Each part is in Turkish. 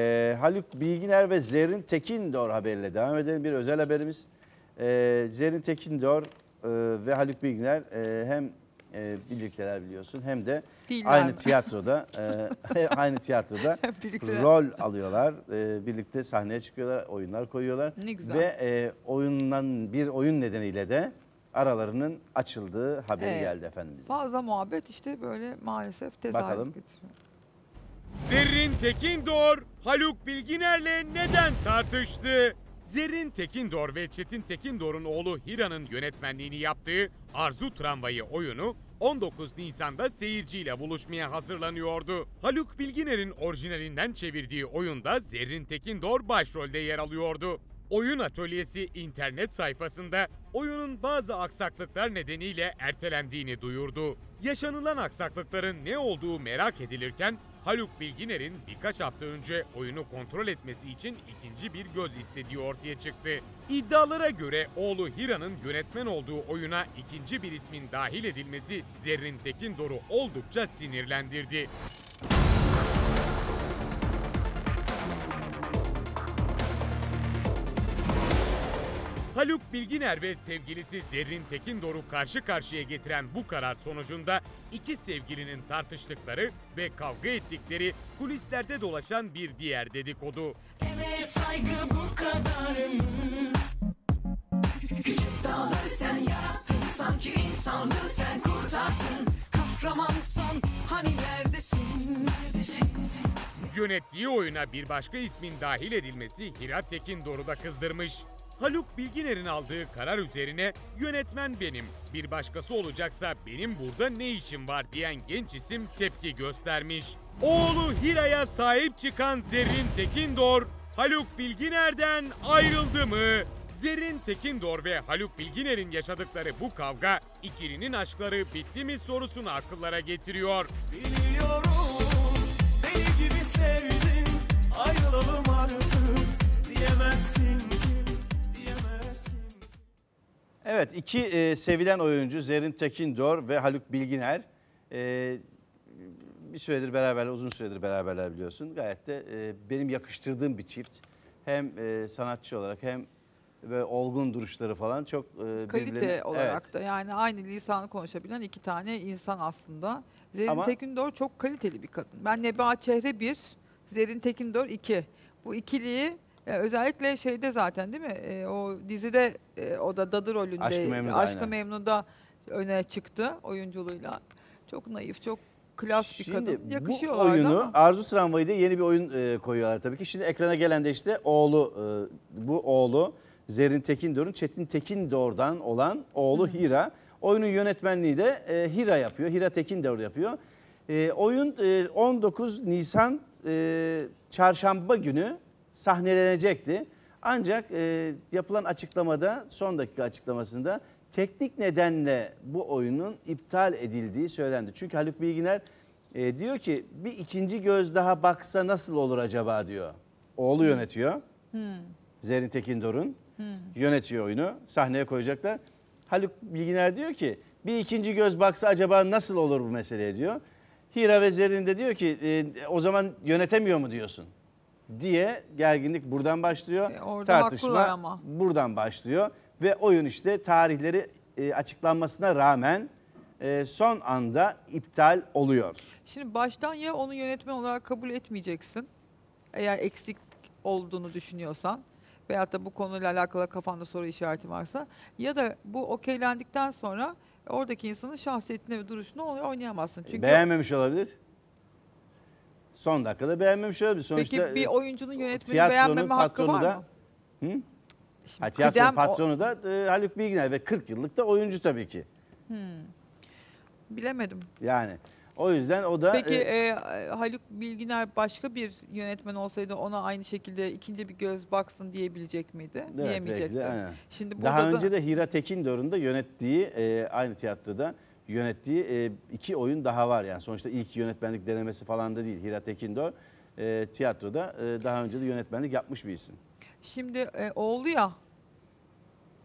Ee, Haluk Bilginer ve Zerrin Tekindor haberiyle devam edelim. Bir özel haberimiz. Ee, Zerrin Tekindor e, ve Haluk Bilginer e, hem e, birlikteler biliyorsun hem de Değiller aynı mi? tiyatroda e, aynı tiyatroda Birlikte. rol alıyorlar. E, birlikte sahneye çıkıyorlar, oyunlar koyuyorlar. Ne güzel. Ve e, oyundan bir oyun nedeniyle de aralarının açıldığı haberi Evet. geldi efendim bize. Fazla muhabbet işte böyle maalesef tezahürat getiriyor. Zerrin Tekindor, Haluk Bilginer'le neden tartıştı? Zerrin Tekindor ve Çetin Tekindor'un oğlu Hira'nın yönetmenliğini yaptığı Arzu Tramvayı oyunu 19 Nisan'da seyirciyle buluşmaya hazırlanıyordu. Haluk Bilginer'in orijinalinden çevirdiği oyunda Zerrin Tekindor başrolde yer alıyordu. Oyun atölyesi internet sayfasında oyunun bazı aksaklıklar nedeniyle ertelendiğini duyurdu. Yaşanılan aksaklıkların ne olduğu merak edilirken Haluk Bilginer'in birkaç hafta önce oyunu kontrol etmesi için ikinci bir göz istediği ortaya çıktı. İddialara göre oğlu Hira'nın yönetmen olduğu oyuna ikinci bir ismin dahil edilmesi Zerrin Tekindor'u oldukça sinirlendirdi. Haluk Bilginer ve sevgilisi Zerrin Tekindor'u karşı karşıya getiren bu karar sonucunda iki sevgilinin tartıştıkları ve kavga ettikleri kulislerde dolaşan bir diğer dedikodu. Emeğe saygı bu kadar mı? Küçük dağları sen yarattın Sanki insanlığı sen kurtardın Kahramansan hani neredesin? Yönettiği oyuna bir başka ismin dahil edilmesi Hira Tekindor'u da kızdırmış. Haluk Bilginer'in aldığı karar üzerine yönetmen benim, bir başkası olacaksa benim burada ne işim var diyen genç isim tepki göstermiş. Oğlu Hira'ya sahip çıkan Zerrin Tekindor, Haluk Bilginer'den ayrıldı mı? Zerrin Tekindor ve Haluk Bilginer'in yaşadıkları bu kavga ikilinin aşkları bitti mi sorusunu akıllara getiriyor. Biliyorum deli gibi sevdim ayrılalım artık Evet iki e, sevilen oyuncu Zerrin Tekindor ve Haluk Bilginer e, bir süredir beraberler, uzun süredir beraberler biliyorsun. Gayet de e, benim yakıştırdığım bir çift. Hem e, sanatçı olarak hem ve olgun duruşları falan çok e, Kalite birbirlerine- olarak Evet. da yani aynı lisanı konuşabilen iki tane insan aslında. Zerrin Ama- Tekindor çok kaliteli bir kadın. Ben Nebahat Çehre 1, Zerrin Tekindor 2. Bu ikiliyi e, özellikle şeyde zaten değil mi? E, o dizide e, o da dadı rolünde. Aşk-ı Memnu'da, Aşk-ı aynen. Memnu'da öne çıktı oyunculuğuyla. Çok naif, çok klas bir kadın. bu Yakışıyorlar oyunu ama. Arzu Tramvayı'da yeni bir oyun e, koyuyorlar tabii ki. Şimdi ekrana gelen de işte oğlu e, bu oğlu Zerrin Tekindor'un Çetin Tekindor'dan olan oğlu Hira. Oyunun yönetmenliği de e, Hira yapıyor. Hira Tekindor yapıyor. E, oyun e, 19 Nisan e, çarşamba günü sahnelenecekti. Ancak e, yapılan açıklamada son dakika açıklamasında teknik nedenle bu oyunun iptal edildiği söylendi. Çünkü Haluk Bilginer e, diyor ki bir ikinci göz daha baksa nasıl olur acaba diyor. Oğlu yönetiyor. Zerrin Tekindor'un yönetiyor oyunu. Sahneye koyacaklar. Haluk Bilginer diyor ki bir ikinci göz baksa acaba nasıl olur bu meseleye diyor. Hira ve Zerrin de diyor ki e, o zaman yönetemiyor mu diyorsun? Diye gerginlik buradan başlıyor. E, orada Tartışma ama. buradan başlıyor ve oyun işte tarihleri e, açıklanmasına rağmen e, son anda iptal oluyor. Şimdi baştan ya onu yönetmen olarak kabul etmeyeceksin. Eğer eksik olduğunu düşünüyorsan veyahut da bu konuyla alakalı kafanda soru işareti varsa ya da bu okeylendikten sonra oradaki insanın şahsiyetine ve duruşuna oy- oynayamazsın. Çünkü Beğenmemiş olabilir. Son dakikada beğenmemiş olabilir. Sonuçta peki bir e, oyuncunun yönetmeni beğenmeme hakkı var da- mı? Hı? Şimdi ha, tiyatro kıdem patronu da e, Haluk Bilginer ve 40 yıllık da oyuncu tabii ki. bilemedim. Yani o yüzden o da Peki e, e, Haluk Bilginer başka bir yönetmen olsaydı ona aynı şekilde ikinci bir göz baksın diyebilecek miydi? evet, belki de, Diyemeyecekti. aynen. Şimdi Daha da- önce de Hira Tekindor'un da yönettiği e, aynı tiyatroda yönettiği e, iki oyun daha var. Yani sonuçta ilk yönetmenlik denemesi falan da değil. Hira Tekindor e, tiyatroda e, daha önce de yönetmenlik yapmış bir isim. Şimdi e, oğlu ya.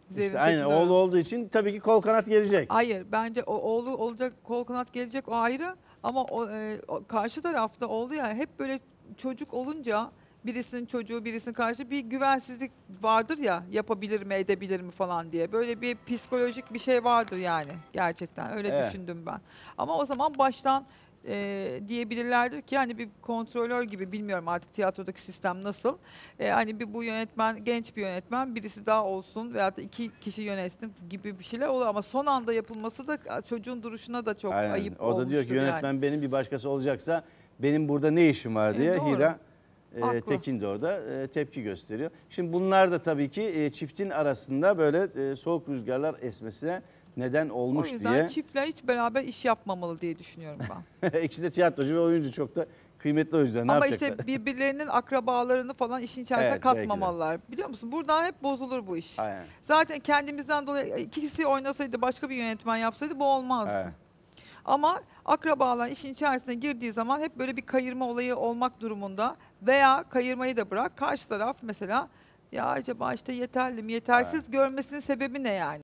Zerrin İşte aynen Tekindor'un. oğlu olduğu için tabii ki kol kanat gelecek. Hayır bence o oğlu olacak kol kanat gelecek o ayrı ama o, e, o karşı tarafta oğlu ya hep böyle çocuk olunca birisinin çocuğu birisinin karşı bir güvensizlik vardır ya yapabilir mi edebilir mi falan diye. Böyle bir psikolojik bir şey vardır yani gerçekten öyle Evet. düşündüm ben. Ama o zaman baştan e, diyebilirlerdir ki hani bir kontrolör gibi bilmiyorum artık tiyatrodaki sistem nasıl. E, hani bir bu yönetmen genç bir yönetmen birisi daha olsun veyahut da iki kişi yönetsin gibi bir şeyler olur ama son anda yapılması da çocuğun duruşuna da çok Aynen. ayıp O da diyor ki olmuştur yani. yönetmen benim bir başkası olacaksa benim burada ne işim var E, diye doğru. Hira e, Haklı. Tekin de orada e, tepki gösteriyor. Şimdi bunlar da tabii ki e, çiftin arasında böyle e, soğuk rüzgarlar esmesine neden O olmuş yüzden diye. çiftler hiç beraber iş yapmamalı diye düşünüyorum ben. İkisi de tiyatrocu ve oyuncu çok da kıymetli oyuncular. Ne Ama yapacaklar? işte birbirlerinin akrabalarını falan işin içerisine Evet, katmamalılar. Biliyor musun? Buradan hep bozulur bu iş. Aynen. Zaten kendimizden dolayı ikisi oynasaydı başka bir yönetmen yapsaydı bu olmazdı. Evet. Ama akrabalar işin içerisine girdiği zaman hep böyle bir kayırma olayı olmak durumunda veya kayırmayı da bırak karşı taraf mesela ya acaba işte yeterli mi yetersiz görmesinin sebebi ne yani?